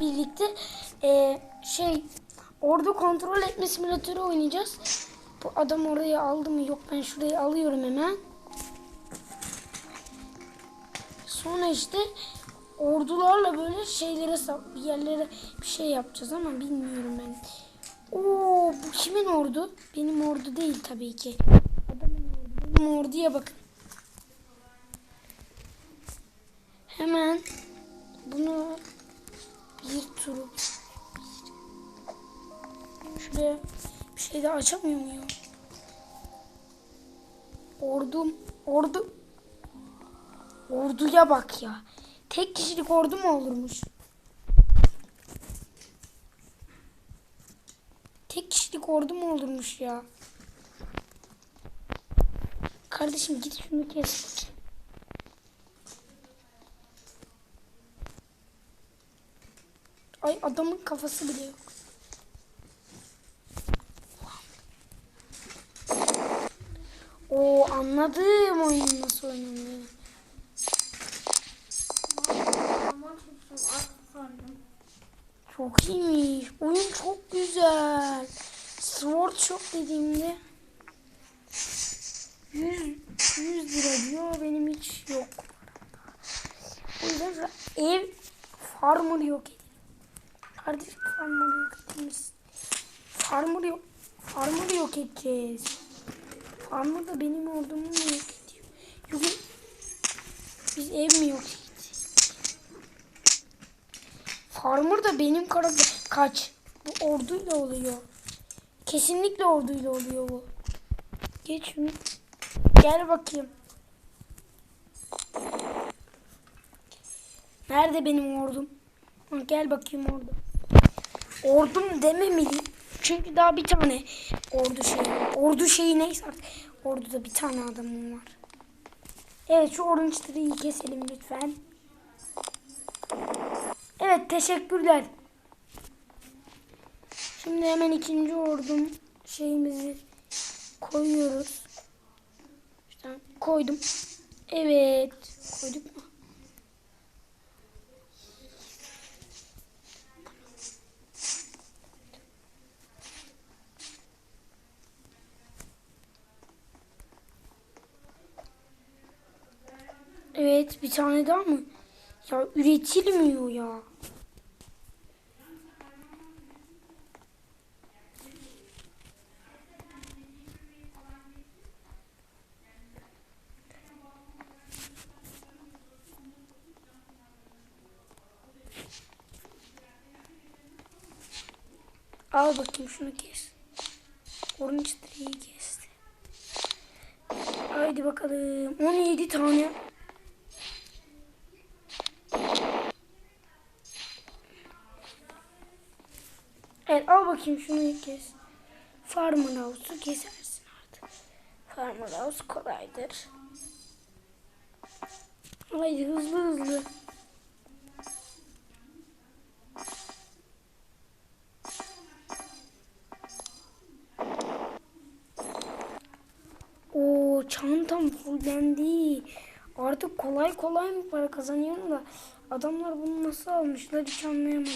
birlikte e, şey orada kontrol etme simülatörü oynayacağız. Bu adam oraya aldı mı? Yok ben şurayı alıyorum hemen. Sonra işte ordularla böyle şeylere bir yerlere bir şey yapacağız ama bilmiyorum ben. Oo bu kimin ordu? Benim ordu değil tabii ki. Adamın ordu. Benim orduya bakın. Hemen bunu bir turu şuraya bir şey de açamıyor muyum? Ordum, ordu Orduya bak ya. Tek kişilik ordu mu olurmuş? Tek kişilik ordu mu olurmuş ya? Kardeşim git şunu kes. Adamın kafası bile yok. O anladım oyun nasıl sandım. Çok iyiymiş. Oyun çok güzel. Sword Shop dediğimde 100, 100 lira diyor. Benim hiç yok. O yüzden ev farmer yok edelim. Kardeşim farmer yok edeceğiz. Farmer yok. Farmer yok edeceğiz. Farmer da benim ordumu mu yok ediyor? Yok. Biz ev mi yok edeceğiz? Farmer da benim karakter kaç. Bu orduyla oluyor. Kesinlikle orduyla oluyor bu. Geç şunu. Gel bakayım. Nerede benim ordum? Gel bakayım orada. Ordum dememeli. Çünkü daha bir tane ordu şeyi. Ordu şeyi neyse artık. Orduda bir tane adamım var. Evet şu orange tree'yi keselim lütfen. Evet teşekkürler. Şimdi hemen ikinci ordum şeyimizi koyuyoruz. İşte koydum. Evet. Koyduk mu? Evet bir tane daha mı? Ya üretilmiyor ya. Al bakayım şunu kes. Orange tree'yi kesti. Haydi bakalım. 17 tane. Evet al bakayım şunu kes. Farmer House'u kesersin artık. Farmer House kolaydır. Haydi hızlı hızlı. Oo çantam fullendi. Artık kolay kolay mı para kazanıyorum da adamlar bunu nasıl almışlar hiç anlayamadım.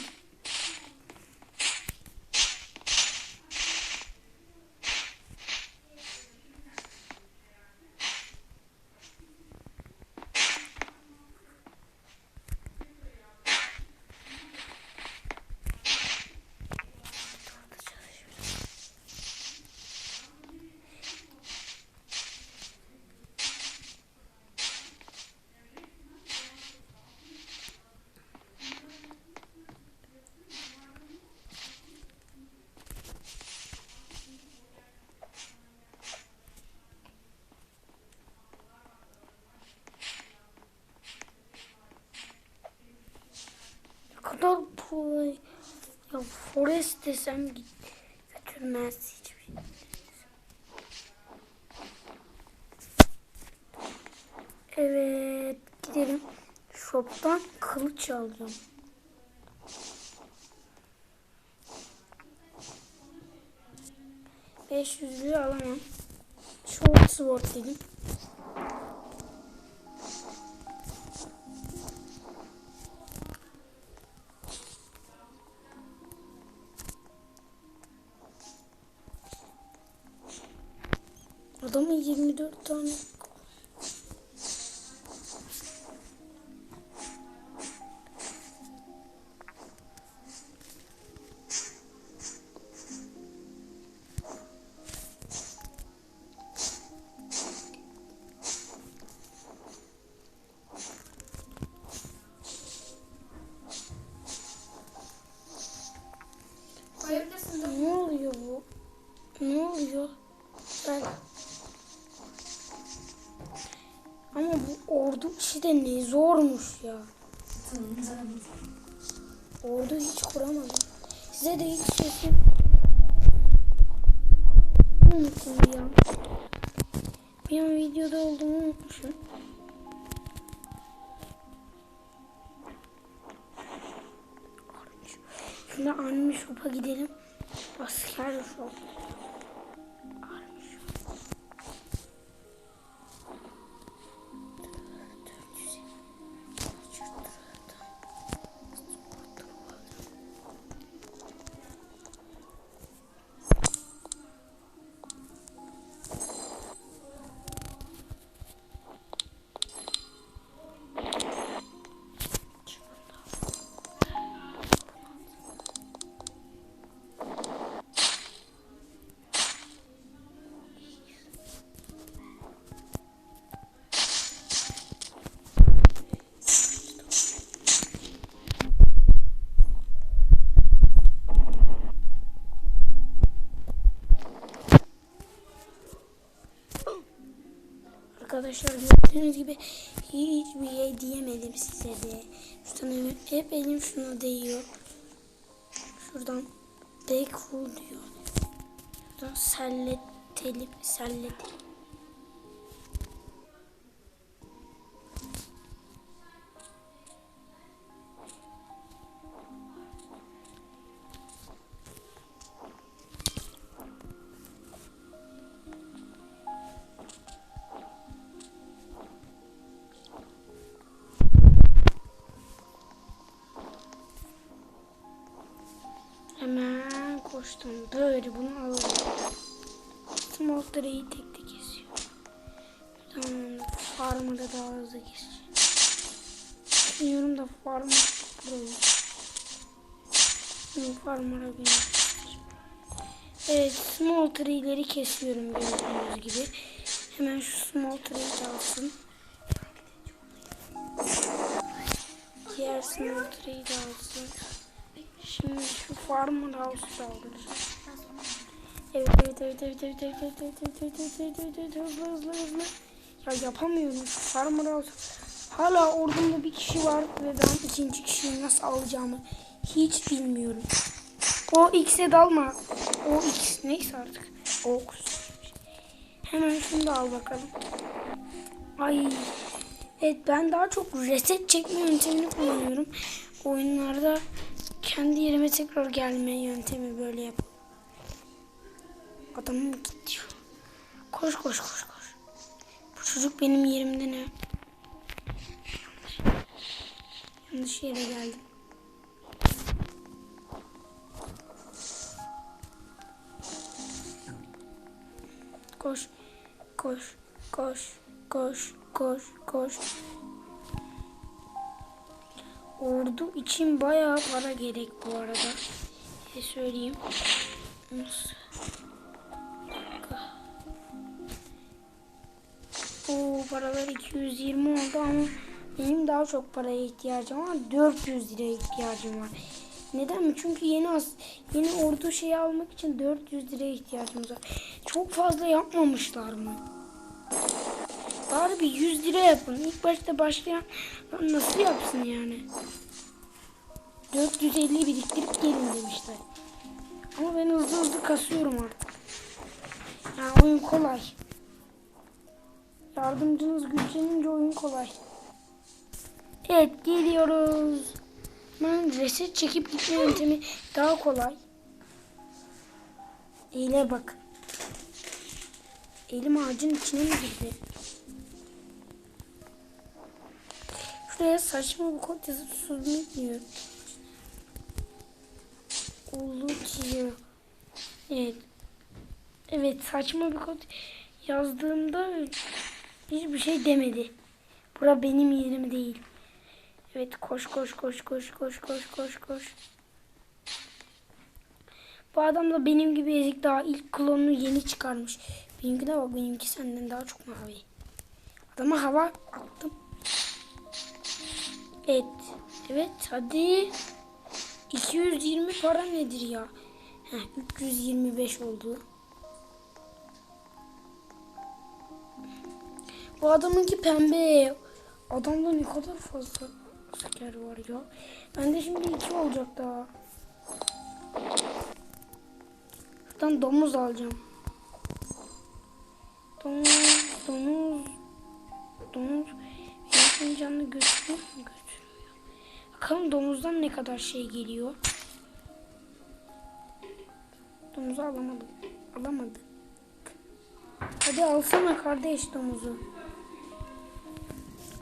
Ne kadar kolay. Ya forest desem git götürmez hiçbir. şey. Evet gidelim. Shop'tan kılıç alacağım. Beş yüzlüğü alamam. Short sword dedim. Ama bu ordu işi de ne zormuş ya. Ordu hiç kuramadım. Size de hiç sesim... Unuttum ya. Bir an videoda olduğumu unutmuşum. Şimdi Army Shop'a gidelim. Asker Shop. Arkadaşlar gördüğünüz gibi hiçbir şey diyemedim size de. Şuradan hep, elim şuna değiyor. Şuradan de cool diyor. Şuradan selletelim, selletelim. Koştum. Böyle bunu alalım. Smoltları iyi tek tek kesiyor. Tamam. Farmı da daha hızlı keseceğim. Düşünüyorum da farmı burayı. Şimdi farmara Evet, small tree'leri kesiyorum gördüğünüz gibi. Hemen şu small tree'yi çalsın. Diğer small tree'yi alsın. Şimdi şu farmer house'u aldıracağım. Evet evet evet evet evet evet evet evet evet evet evet evet evet hızlı hızlı hızlı. Ya yapamıyorum farmer house. Hala ordumda bir kişi var ve ben ikinci kişiyi nasıl alacağımı hiç bilmiyorum. O X'e dalma. O X neyse artık. O Hemen şunu da al bakalım. Ay. Evet ben daha çok reset çekme yöntemini kullanıyorum. Oyunlarda kendi yerime tekrar gelme yöntemi böyle yap. Adamım gidiyor. Koş koş koş koş. Bu çocuk benim yerimde ne? Yanlış yere geldim. Koş, koş, koş, koş, koş, koş. Ordu için bayağı para gerek bu arada. Size söyleyeyim. Oo paralar 220 oldu ama benim daha çok paraya ihtiyacım var. 400 liraya ihtiyacım var. Neden mi? Çünkü yeni as yeni ordu şeyi almak için 400 liraya ihtiyacımız var. Çok fazla yapmamışlar mı? Bari bir 100 lira yapın. İlk başta başlayan nasıl yapsın yani? 450 biriktirip gelin demişler. Ama ben hızlı hızlı kasıyorum artık. Ya oyun kolay. Yardımcınız güçlenince oyun kolay. Evet geliyoruz. Ben reset çekip gitme yöntemi daha kolay. Eyle bak. Elim ağacın içine mi girdi? Şuraya saçma bir kod yazıp submit diyor. Ulutuyor. Evet. Evet saçma bir kod yazdığımda hiçbir şey demedi. Bura benim yerim değil. Evet koş koş koş koş koş koş koş koş. Bu adam da benim gibi ezik daha ilk klonunu yeni çıkarmış. Benimki de bak benimki senden daha çok mavi. Adama hava attım. Evet. Evet hadi. 220 para nedir ya? Heh, 325 oldu. Bu adamınki pembe. Adamda ne kadar fazla asker var ya. Bende şimdi iki olacak daha. Şuradan domuz alacağım. Domuz, domuz, domuz. Benim canını götürüyor mu? Bakalım domuzdan ne kadar şey geliyor. Domuzu alamadım. Alamadı. Hadi alsana kardeş domuzu.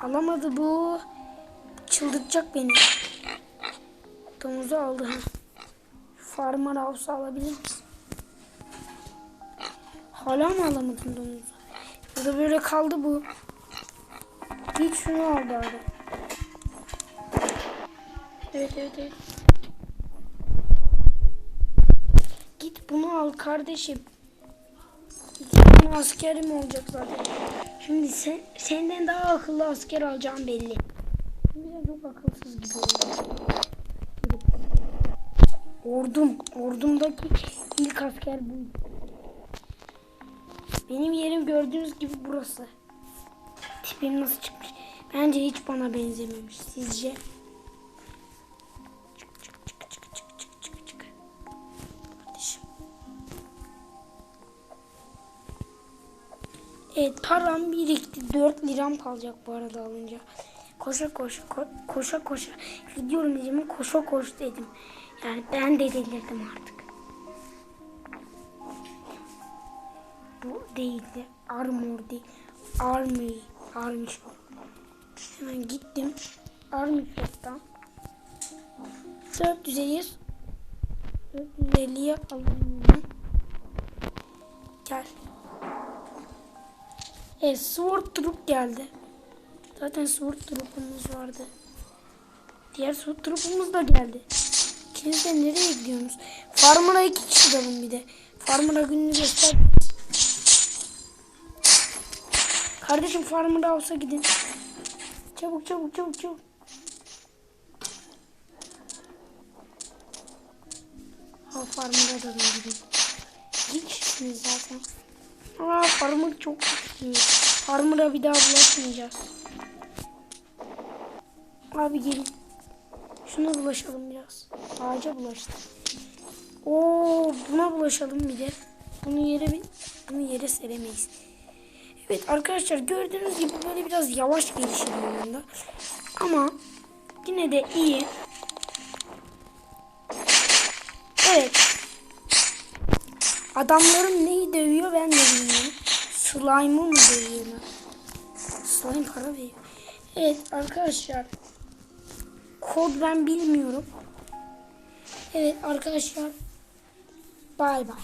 Alamadı bu. Çıldırtacak beni. Domuzu aldı. Farmer House'u alabilir misin? Hala mı alamadın domuzu? Burada böyle kaldı bu. Git şunu al bari. Evet evet evet. Git bunu al kardeşim. Tane askerim olacak zaten. Şimdi sen, senden daha akıllı asker alacağım belli. De çok akılsız gibi oldu. Ordum. Ordumdaki ilk asker bu. Benim yerim gördüğünüz gibi burası. Tipim nasıl çıkmış? Bence hiç bana benzememiş. Sizce? Evet param birikti. 4 liram kalacak bu arada alınca. Koşa koşa ko- koşa koşa. Gidiyorum diyeceğim koşa koş dedim. Yani ben de delirdim artık. Bu değildi. Armor değil. Army. Army shop. Hemen gittim. Army shop'tan. 450'ye 450'ye alayım ben. Gel. Evet Sword Troop geldi. Zaten Sword Troop'umuz vardı. Diğer Sword Troop'umuz da geldi. İkiniz de nereye gidiyorsunuz? Farmer'a iki kişi dalın bir de. Farmer'a gününü göster. Kardeşim Farmer'a olsa gidin. Çabuk çabuk çabuk çabuk. Ha Farmer'a da gidin. İki kişisiniz zaten. Aa Farmer çok güçlü. Farmer'a bir daha bulaşmayacağız. Abi gelin. Şuna bulaşalım biraz. Ağaca bulaştık. Oo buna bulaşalım bir de. Bunu yere bunu yere seremeyiz. Evet arkadaşlar gördüğünüz gibi böyle biraz yavaş gelişiyor oyunda. Ama yine de iyi. Evet. Adamlarım neyi dövüyor ben de bilmiyorum. Slime'ı mı dövüyorlar? Slime para veriyor. Evet arkadaşlar. Kod ben bilmiyorum. Evet arkadaşlar. Bay bay.